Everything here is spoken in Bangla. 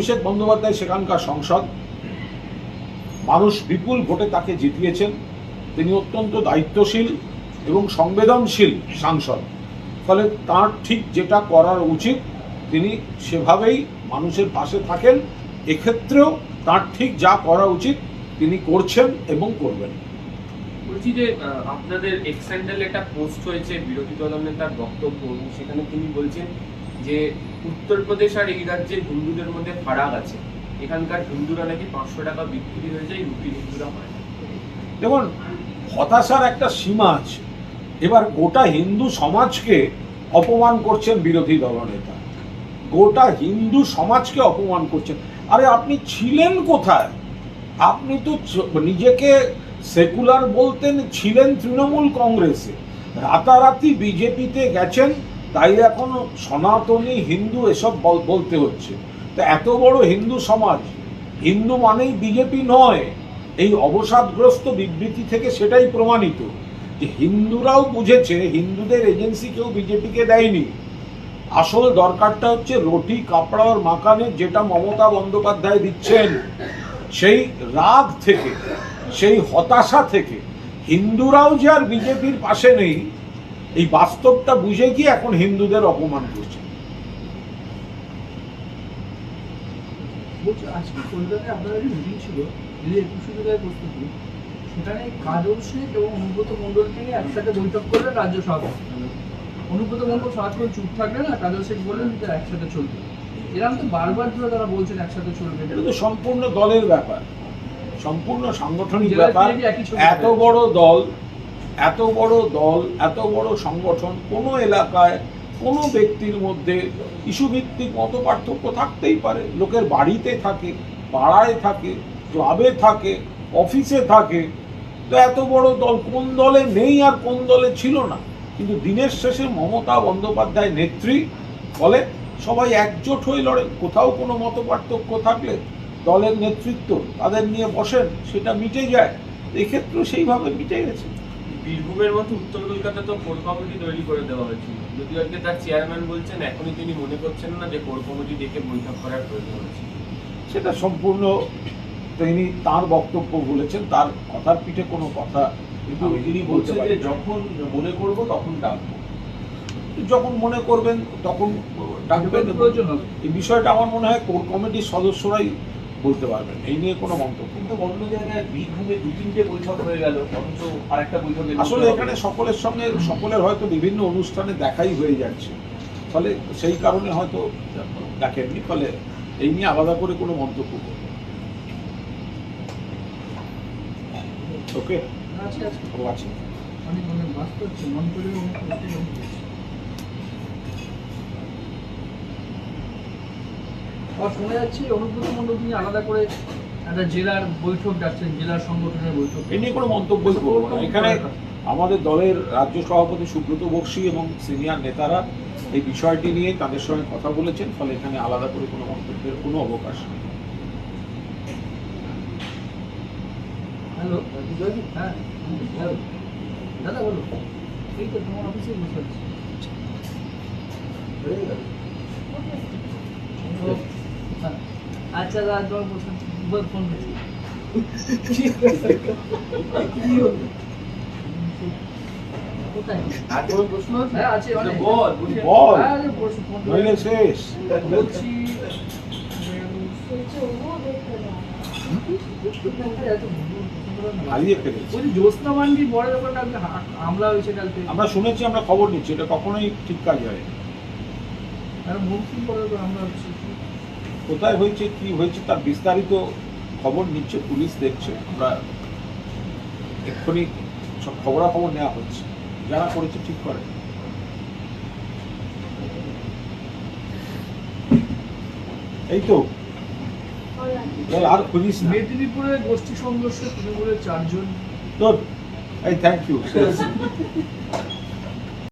অভিষেক বন্দ্যোপাধ্যায় সেখানকার সংসদ। মানুষ বিপুল ভোটে তাকে জিতিয়েছেন। তিনি অত্যন্ত দায়িত্বশীল এবং সংবেদনশীল সাংসদ। ফলে তার ঠিক যেটা করার উচিত, তিনি সেভাবেই মানুষের পাশে থাকেন। এক্ষেত্রেও তার ঠিক যা করা উচিত, তিনি করছেন এবং করবেন। বলছি যে আপনাদের এক্স হ্যান্ডেলে একটা পোস্ট হয়েছে, বিরোধী দলনেতার বক্তব্য, এবং সেখানে তিনি বলছেন যে উত্তরপ্রদেশ আর এই রাজ্যের হিন্দুদের মধ্যে ফারাক আছে। এখানকার হিন্দুরা নাকি পাঁচশো টাকা বিক্রি হয়ে যায় রুপি হিন্দুরা হয় দেখুন, হতাশার একটা সীমা আছে। এবার গোটা হিন্দু সমাজকে অপমান করছেন বিরোধী দলনেতা। গোটা হিন্দু সমাজকে অপমান করছেন। আরে আপনি ছিলেন কোথায়? আপনি তো নিজেকে সেকুলার বলতেন, ছিলেন তৃণমূল কংগ্রেসে। রাতারাতি বিজেপিতে গেছেন তাই এখন সনাতনী হিন্দু এসব বল- বলতে হচ্ছে। তো এত বড় হিন্দু সমাজ, হিন্দু মানেই বিজেপি নয়। এই অবসাদগ্রস্ত বিবৃতি থেকে সেটাই প্রমাণিত, যে হিন্দুরাও বুঝেছে, হিন্দুদের এজেন্সি কেউ বিজেপিকে দেয়নি। আসল দরকারটা হচ্ছে রুটি, কাপড় আর মাকানে যেটা মমতা বন্দ্যোপাধ্যায় দিচ্ছেন। সেই রাগ থেকে, সেই হতাশা থেকে, হিন্দুরাও যে আর বিজেপির পাশে নেই এই বাস্তবটা বুঝে কি এখন হিন্দুদের অপমান করছে। আজকে কলকাতায় আপনাদের মিটিং ছিল যদি একুশে জুলাই প্রস্তুতি। সেখানে কাজল শেখ এবং অনুব্রত মণ্ডলকে নিয়ে একসাথে বৈঠক করলেন রাজ্য সভাপতি। অনুব্রত মণ্ডল সারাক্ষণ চুপ থাকলেন না কাজল শেখ বললেন যে একসাথে চলবে। এরকম তো বারবার ধরে তারা বলছেন একসাথে চলবে। এটা তো সম্পূর্ণ দলের ব্যাপার। সম্পূর্ণ সাংগঠনিক ব্যাপার। এত বড় দল এত বড় দল, এত বড় সংগঠন, কোনো এলাকায় কোনো ব্যক্তির মধ্যে ইস্যুভিত্তিক মত পার্থক্য থাকতেই পারে। লোকের বাড়িতে থাকে, পাড়ায় থাকে, ক্লাবে থাকে, অফিসে থাকে। তো এত বড় দল কোন দলে নেই আর কোন দলে ছিল না। কিন্তু দিনের শেষে মমতা বন্দ্যোপাধ্যায় নেত্রী ফলে সবাই একজোট হয়ে লড়েন কোথাও কোনো মত পার্থক্য থাকলে দলের নেতৃত্ব তাদের নিয়ে বসেন, সেটা মিটে যায়। এক্ষেত্রেও সেইভাবে মিটে গেছে। বীরভূমের মতো উত্তর কলকাতা তো কোর কমিটি তৈরি করে দেওয়া হয়েছিল। যদিও আজকে তার চেয়ারম্যান বলছেন এখনই তিনি মনে করছেন না যে কোর কমিটি ডেকে বৈঠক করার প্রয়োজন আছে সেটা সম্পূর্ণ তিনি তার বক্তব্য বলেছেন তার কথার পিঠে কোনো কথা কিন্তু তিনি বলছেন যে যখন মনে করব তখন ডাকবো। যখন মনে করবেন তখন ডাকবেন। প্রয়োজন হবে। এই বিষয়টা আমার মনে হয় কোর কমিটির সদস্যরাই বলতে পারবেন। এই নিয়ে কোনো মন্তব্য নেই। কিন্তু অন্য জায়গায় বীরভূমে দু তিনটে বৈঠক হয়ে গেল অথচ আরেকটা বৈঠকে আসলে এখানে সকলের সঙ্গে সকলের হয়তো বিভিন্ন অনুষ্ঠানে দেখাই হয়ে যাচ্ছে। ফলে সেই কারণে হয়তো দেখেননি ফলে এই নিয়ে আলাদা করে কোনো মন্তব্য করব ওকে? আছে অনেক অনেক ব্যস্ত হচ্ছে মন করে অনেক করতে হচ্ছে। আবার শোনা যাচ্ছে অনুব্রত মণ্ডল তিনি আলাদা করে একটা জেলার বৈঠক ডাকছেন জেলার সংগঠনের বৈঠক। এ নিয়ে কোনো মন্তব্যই করব না। এখানে আমাদের দলের রাজ্য সভাপতি সুব্রত বক্সী এবং সিনিয়র নেতারা এই বিষয়টি নিয়ে তাদের সঙ্গে কথা বলেছেন ফলে এখানে আলাদা করে কোনো মন্তব্যের কোনো অবকাশ নেই। হ্যালো হ্যাঁ দাদা বলো এই তো তোমার অফিসে বসে আছি। আচ্ছা দাদা তোমার বসে বল ফোন করছি। প্রশ্ন? হ্যাঁ আছে অনেক। বল, বসে- বল। হ্যাঁ আমরা শুনেছি আমরা খবর নিচ্ছি। এটা কখনোই ঠিক কাজ হয় না। কোথায় হয়েছে কি হয়েছে তার বিস্তারিত খবর নিচ্ছে পুলিশ দেখছে। আমরা এক্ষুনি সব খবরাখবর নেওয়া হচ্ছে। যারা করেছে ঠিক করে। এই তো। আর খুঁজিস মেদিনীপুরে গোষ্ঠী সংঘর্ষে তৃণমূলের চারজন। তোর এই থ্যাংক ইউ